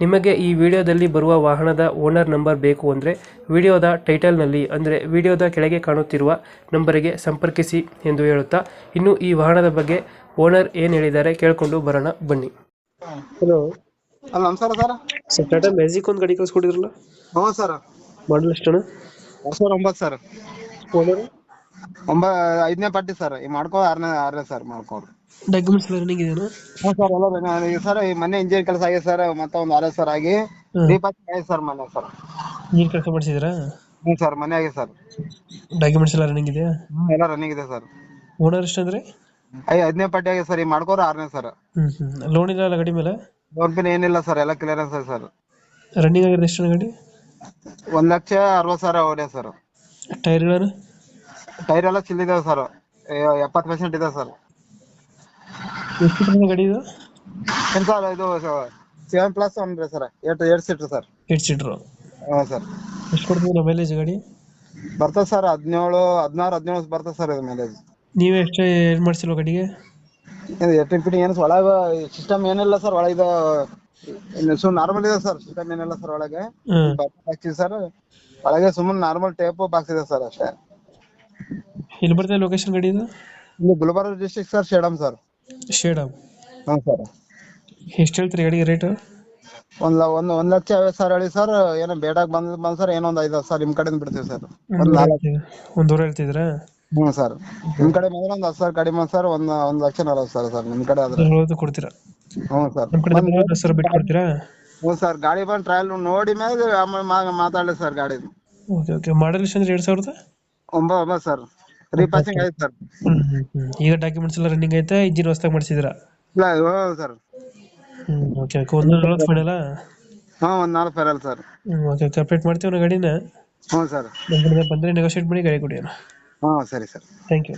ನಿಮಗೆ ಈ ವಿಡಿಯೋದಲ್ಲಿ ಬರುವ ವಾಹನದ ಓನರ್ ನಂಬರ್ ಬೇಕು ಅಂದರೆ ವಿಡಿಯೋದ ಟೈಟಲ್ನಲ್ಲಿ ಅಂದರೆ ವಿಡಿಯೋದ ಕೆಳಗೆ ಕಾಣುತ್ತಿರುವ ನಂಬರಿಗೆ ಸಂಪರ್ಕಿಸಿ ಎಂದು ಹೇಳುತ್ತಾ ಇನ್ನು ಈ ವಾಹನದ ಬಗ್ಗೆ ಓನರ್ ಏನು ಹೇಳಿದ್ದಾರೆ ಕೇಳಿಕೊಂಡು ಬರೋಣ ಬನ್ನಿ. ಹಲೋ. ಅಲ್ಲ ನಮಸ್ಕಾರ ಸರ್. ಸರ್ ಟಾಟಾ ಮ್ಯಾಜಿಕ್ ಒಂದು ಗಾಡಿ ಕಳಿಸ್ಕೊಟ್ಟಿದ್ರಲ್ಲ? ಹ್ಞೂ ಸರ್. ಮಾಡಲ್ ಎಷ್ಟಣ್ಣ? ಎರಡ್ ಸಾವಿರ ಒಂಬತ್ತು ಸರ್. ಓನರ್ ಒಂಬ ಐದನೇ ಪಟ್ಟಿ ಸರ್ ಈ ಮಾಡ್ಕೋ ಆರನೇ ಆರನೇ ಸರ್ ಮಾಡ್ಕೊಂಡು. ಡಾಕ್ಯುಮೆಂಟ್ಸ್ ರನ್ನಿಂಗ್ ಇದೆಯಾ ಹ್ಞೂ ಸರ್ ಎಲ್ಲ ಸರ್ ಈ ಮೊನ್ನೆ ಇಂಜಿನ್ ಕೆಲಸ ಆಗಿದೆ ಸರ್ ಮತ್ತೆ ಒಂದು ಆರನೇ ಸರ್ ಆಗಿ. ರೀಪಾಸಿಂಗ್ ಆಗಿದೆ ಸರ್ ಮೊನ್ನೆ ಸರ್ ನೀರು ಕೆಲಸ ಮಾಡಿಸಿದ್ರಾ ಹ್ಞೂ ಸರ್ ಮನೆ ಆಗಿದೆ ಸರ್ ಡಾಕ್ಯುಮೆಂಟ್ಸ್ ಎಲ್ಲ ರನ್ನಿಂಗ್ ಇದೆಯಾ? ಎಲ್ಲ ರನ್ನಿಂಗ್ ಇದೆ ಸರ್ ಓನರ್ ಎಷ್ಟಂದ್ರೆ ಐ ಐದನೇ ಪಟ್ಟಿ ಆಗಿದೆ ಸರ್ ಈ ಮಾಡ್ಕೋರು ಆರನೇ ಸರ್ ಹ್ಞೂ ಹ್ಞೂ ಲೋನ್ ಇಲ್ಲ ಅಲ್ಲ ಗಾಡಿ ಮೇಲೆ? ಲೋನ್ ಪಿನ್ ಏನಿಲ್ಲ ಸರ್ ಎಲ್ಲ ಕ್ಲಿಯರೆನ್ಸ್ ಇದೆ ಸರ್ ರನ್ನಿಂಗ್ ಆಗಿರೋದು ಎಷ್ಟು ಗಾಡಿ? ಒಂದ್ ಲಕ್ಷ ಅರವತ್ತು ಸಾವಿರ ಹೊಡೆ ಸರ್ ಟೈರ್ಗಳನ್ನು ಟೈರ್ ಎಲ್ಲ ಚಿಲ್ಲಿದೆ ಸರ್ ಎಪ್ಪತ್ತು ಪರ್ಸೆಂಟ್ ಇದೆ ಸರ್ ಎಷ್ಟು ಸೀಟರ್ ಗಾಡಿ ಇದು? ಏನು ಸರ್ ಇದು ಸೆವೆನ್ ಪ್ಲಸ್ ಒನ್ ರೀ sir eight eight seater sir eight seater ಹಾಂ ಸರ್ ಎಷ್ಟು ಕೊಡ್ತೀವಿ ಮೈಲೇಜ್ ಗಾಡಿ? ಬರ್ತದೆ ಸರ್ ಹದಿನೇಳು ಹದಿನಾರು ಹದಿನೇಳು ಬರ್ತದೆ ಸರ್ ಇದು ಮೈಲೇಜ್ ನೀವು ಎಷ್ಟು ಏನು ಮಾಡ್ಸಿಲ್ವ ಗಾಡಿಗೆ? ಇದು ಎಟ್ಟಿಂಗ್ ಫಿಟ್ಟಿಂಗ್ ಏನು ಒಳಗೆ ಸಿಸ್ಟಮ್ ಏನಿಲ್ಲ ಸರ್ ಒಳಗೆ ಇದು ಸುಮ್ ನಾರ್ಮಲ್ ಇದೆ ಸರ್ ಸಿಸ್ಟಮ್ ಏನಿಲ್ಲ ಸರ್ ಒಳಗೆ. ಹ್ಮ್ ಸರ್ ಒಳಗೆ ಸುಮ್ಮನೆ ನಾರ್ಮಲ್ ಟೇಪ್ ಬಾಕ್ಸ್ ಇದೆ ಸರ್ ಅಷ್ಟೇ. ಎಲ್ಲಿ ಬರ್ತದೆ ಲೊಕೇಶನ್ ಗಾಡಿ ಇದು ಇಲ್ಲಿ Gulbarga district sir Sedam sir Sedam ಹ್ಞೂ ಸರ್ ಎಷ್ಟು ಹೇಳ್ತೀರಿ ಗಾಡಿಗೆ ರೇಟು ಒಂದ್ ಲ- ಒಂದ್ ಒಂದ್ ಲಕ್ಷ ಐವತ್ತು ಸಾವಿರ ಹೇಳಿ ಸರ್ ಏನೋ ಬೇಡಾಗ್ ಬಂದ್ ಬಂದ್ ಸರ್ ಏನೋ ಒಂದ್ ಐದು ಸರ್ ನಿಮ್ಮ ನಿಮ್ ಕಡೆಯಿಂದ ಬಿಡ್ತೀವಿ ಸರ್ ಒಂದ್ ನಾಲ್ಕು ಒಂದೂವರೆ ಹೇಳ್ತಿದ್ರಾ ಹ್ಞೂ ಸರ್ ನಿಮ್ ಕಡೆ ಬಂದ್ರೆ ಒಂದ್ ಹತ್ತು ಸಾವಿರ ಕಡಿಮೆ ಸರ್ ಒಂದ್ ಒಂದ್ ಲಕ್ಷ ನಲವತ್ತು ಸಾವಿರ ಸರ್ ನಿಮ್ ಕಡೆ ಆದ್ರೆ. ನಲ್ವತ್ತು ಕೊಡ್ತೀರಾ? ಹ್ಞೂ ಸರ್ ನಮ್ಮ ಕಡೆ ಬಂದ್ರೆ ಸಾವಿರ ಬಿಟ್ಟು ಕೊಡ್ತೀರಾ? ಹ್ಞೂ ಸರ್ ಗಾಡಿ ಬಂದು ಟ್ರಯಲ್ ನೋಡಿ ಮೇಲೆ ಆಮೇಲೆ ಮಾತಾಡಲಿ ಸರ್ ಗಾಡಿ ಓಕೆ ಓಕೆ. ಮಾಡಲ್ ಎಷ್ಟು ಅಂದ್ರೆ ಎರಡು ಸಾವಿರದ? ಒಂಬ ಒಂಬತ್ತು ಸರ್. ರೀಪಾಸಿಂಗ್ ಆಯ್ತು ಸರ್. ಈಗ ಡಾಕ್ಯುಮೆಂಟ್ಸ್ ಎಲ್ಲ ರನ್ನಿಂಗ್ ಐತೆ? ಇಂಜಿನ್ ಹೊಸ್ದಾಗಿ ಮಾಡಿಸಿದ್ರಾ? ಇಲ್ಲ ಹೌದು ಸರ್. ಓಕೆ ಓಕೆ ಒಂದು ನಲ್ವತ್ತು ಫೈನಲ್ಲ ಹಾಂ ಒಂದು ನಾಲ್ಕು ಫೈನಲ್ ಸರ್. ಓಕೆ ಕಂಪ್ಲೀಟ್ ಮಾಡ್ತೀವಿ ನಾವು ಗಾಡಿನ? ಹ್ಞೂ ಸರ್. ಬಂದರೆ ನೆಗೋಷಿಯೇಟ್ ಮಾಡಿ ಗಾಡಿ ಕೊಡಿ ಹಾಂ ಸರಿ ಸರ್. Thank you